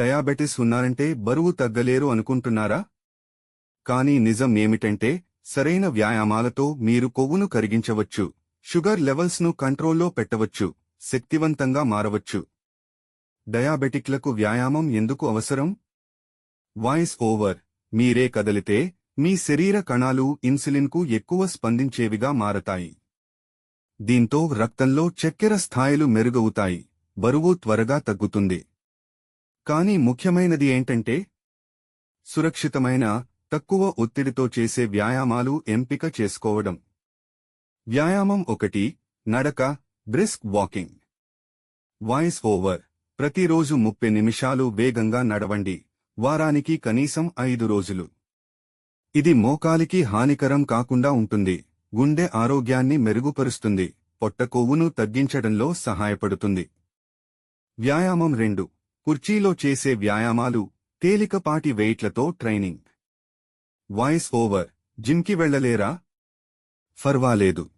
Diabetes ఉన్నారంటే బరువు తగ్గలేరు అనుకుంటున్నారా? కానీ నిజం ఏమిటంటే సరైన వ్యాయామాలతో మీరు కొవ్వును కరిగించవచ్చు షుగర్ లెవెల్స్ను కంట్రోల్లో పెట్టవచ్చు శక్తివంతంగా మారవచ్చు. డయాబెటిక్లకు వ్యాయామం ఎందుకు అవసరం? Voice over. మీరే కదలితే మీ శరీర కణాలు ఇన్సులిన్కు ఎక్కువ స్పందించేవిగా మారతాయి. దీంతో రక్తంలో చక్కెర స్థాయిలు మెరుగవుతాయి బరువు త్వరగా తగ్గుతుంది. కానీ ముఖ్యమైనది ఏంటంటే సురక్షితమైన తక్కువ ఒత్తిడితో చేసే వ్యాయామాలు ఎంపిక చేసుకోవడం. వ్యాయామం ఒకటి నడక బ్రిస్క్ వాకింగ్. Voice over. ప్రతిరోజు ముప్పై నిమిషాలు వేగంగా నడవండి. వారానికి కనీసం ఐదు రోజులు. ఇది మోకాలికి హానికరం కాకుండా ఉంటుంది. గుండె ఆరోగ్యాన్ని మెరుగుపరుస్తుంది. పొట్ట కొవ్వును తగ్గించడంలో సహాయపడుతుంది. వ్యాయామం రెండు. కుర్చీలో చేసే వ్యాయామాలు తేలికపాటి వెయిట్లతో ట్రైనింగ్. Voice over. జిమ్కి వెళ్ళలేరా? ఫర్వాలేదు.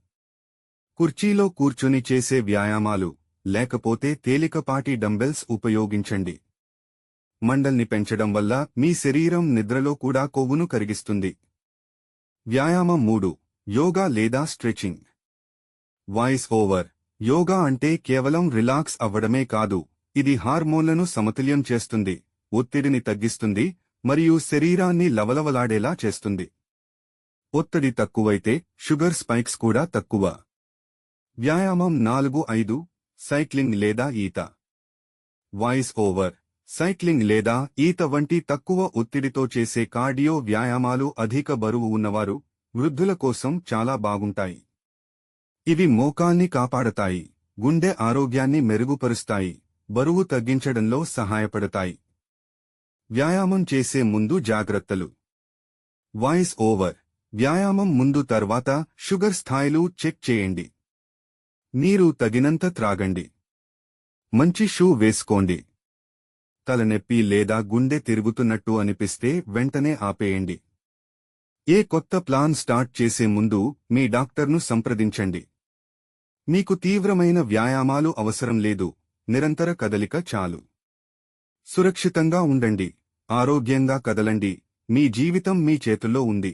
కుర్చీలో కూర్చుని చేసే వ్యాయామాలు లేకపోతే తేలికపాటి డంబెల్స్ ఉపయోగించండి. మండల్ని పెంచడం వల్ల మీ శరీరం నిద్రలో కూడా కొవ్వును కరిగిస్తుంది. వ్యాయామం మూడు. యోగా లేదా స్ట్రెచింగ్. Voice over. యోగా అంటే కేవలం రిలాక్స్ అవ్వడమే కాదు. ఇది హార్మోన్లను సమతుల్యం చేస్తుంది ఒత్తిడిని తగ్గిస్తుంది మరియు శరీరాన్ని లవలవలాడేలా చేస్తుంది. ఒత్తిడి తక్కువైతే షుగర్ స్పైక్స్ కూడా తక్కువ. వ్యాయామం నాలుగు ఐదు సైక్లింగ్ లేదా ఈత. వాయిస్ ఓవర్ సైక్లింగ్ లేదా ఈత వంటి తక్కువ ఒత్తిడితో చేసే కార్డియో వ్యాయామాలు అధిక బరువు ఉన్నవారు వృద్ధుల కోసం చాలా బాగుంటాయి. ఇవి మోకాల్ని కాపాడతాయి గుండె ఆరోగ్యాన్ని మెరుగుపరుస్తాయి. బరువు తగ్గించడంలో సహాయపడతాయి. వ్యాయామం చేసే ముందు జాగ్రత్తలు. Voice over. వ్యాయామం ముందు తర్వాత షుగర్ స్థాయిలు చెక్ చేయండి. నీరు తగినంత త్రాగండి. మంచి షూ వేసుకోండి. తలనొప్పి లేదా గుండె తిరుగుతున్నట్టు అనిపిస్తే వెంటనే ఆపేయండి. ఏ కొత్త ప్లాన్ స్టార్ట్ చేసే ముందు మీ డాక్టర్ను సంప్రదించండి. మీకు తీవ్రమైన వ్యాయామాలు అవసరం లేదు. నిరంతర కదలిక చాలు. సురక్షితంగా ఉండండి. ఆరోగ్యంగా కదలండి. మీ జీవితం మీ చేతుల్లో ఉంది.